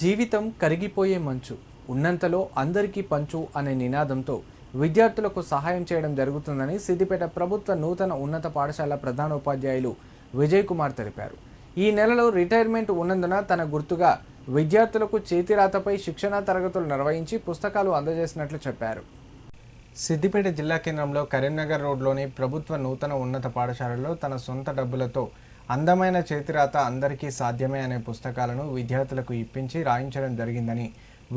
జీవితం కరిగిపోయే మంచు ఉన్నంతలో అందరికీ పంచు అనే నినాదంతో విద్యార్థులకు సహాయం చేయడం జరుగుతుందని సిద్దిపేట ప్రభుత్వ నూతన ఉన్నత పాఠశాల ప్రధానోపాధ్యాయులు విజయ్ కుమార్ తెలిపారు. ఈ నెలలో రిటైర్మెంట్ ఉన్నందున తన గుర్తుగా విద్యార్థులకు చేతిరాతపై శిక్షణా తరగతులు నిర్వహించి పుస్తకాలు అందజేసినట్లు చెప్పారు. సిద్దిపేట జిల్లా కేంద్రంలో కరీంనగర్ రోడ్లోని ప్రభుత్వ నూతన ఉన్నత పాఠశాలలో తన సొంత డబ్బులతో అందమైన చేతిరాత అందరికీ సాధ్యమే అనే పుస్తకాలను విద్యార్థులకు ఇప్పించి రాయించడం జరిగిందని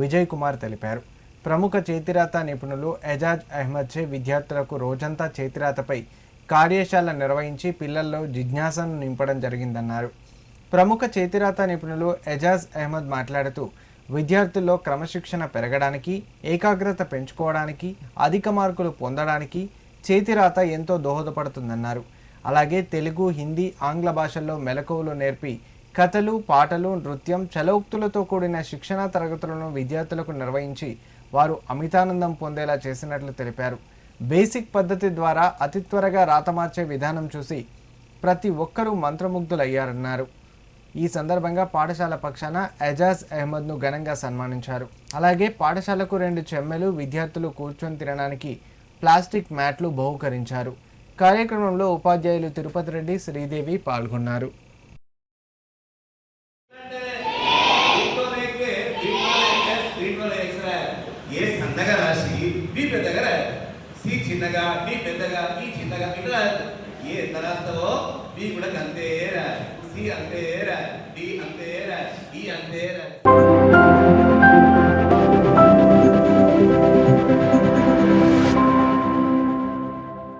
విజయ్ కుమార్ తెలిపారు. ప్రముఖ చేతిరాత నిపుణులు ఎజాజ్ అహ్మద్ చే విద్యార్థులకు రోజంతా చేతిరాతపై కార్యశాల నిర్వహించి పిల్లల్లో జిజ్ఞాసను నింపడం జరిగిందన్నారు. ప్రముఖ చేతిరాత నిపుణులు ఎజాజ్ అహ్మద్ మాట్లాడుతూ విద్యార్థుల్లో క్రమశిక్షణ పెరగడానికి ఏకాగ్రత పెంచుకోవడానికి అధిక మార్కులు పొందడానికి చేతిరాత ఎంతో దోహదపడుతుందన్నారు. అలాగే తెలుగు హిందీ ఆంగ్ల భాషల్లో మెలకువలు నేర్పి కథలు పాటలు నృత్యం చలోక్తులతో కూడిన శిక్షణా తరగతులను విద్యార్థులకు నిర్వహించి వారు అమితానందం పొందేలా చేసినట్లు తెలిపారు. బేసిక్ పద్ధతి ద్వారా అతి త్వరగా రాత మార్చే విధానం చూసి ప్రతి ఒక్కరూ మంత్రముగ్ధులయ్యారన్నారు. ఈ సందర్భంగా పాఠశాల పక్షాన ఎజాజ్ అహ్మద్ను ఘనంగా సన్మానించారు. అలాగే పాఠశాలకు రెండు చెమ్మెలు విద్యార్థులు కూర్చొని తినడానికి ప్లాస్టిక్ మ్యాట్లు బహుకరించారు. కార్యక్రమంలో ఉపాధ్యాయులు తిరుపతి రెడ్డి శ్రీదేవి పాల్గొన్నారు ఏ సన్నగా రాసి బి పెద్దగా రాయాలి సి చిన్నగా బి పెద్దగా ఈ చిన్నగా ఇట్లా రాయాలి. ఏ ఎంత రాస్తావో బి కూడా అంతే రాయాలి సి అంతే రాయాలి డి అంతే రాయాలి ఈ అంతే రాయాలి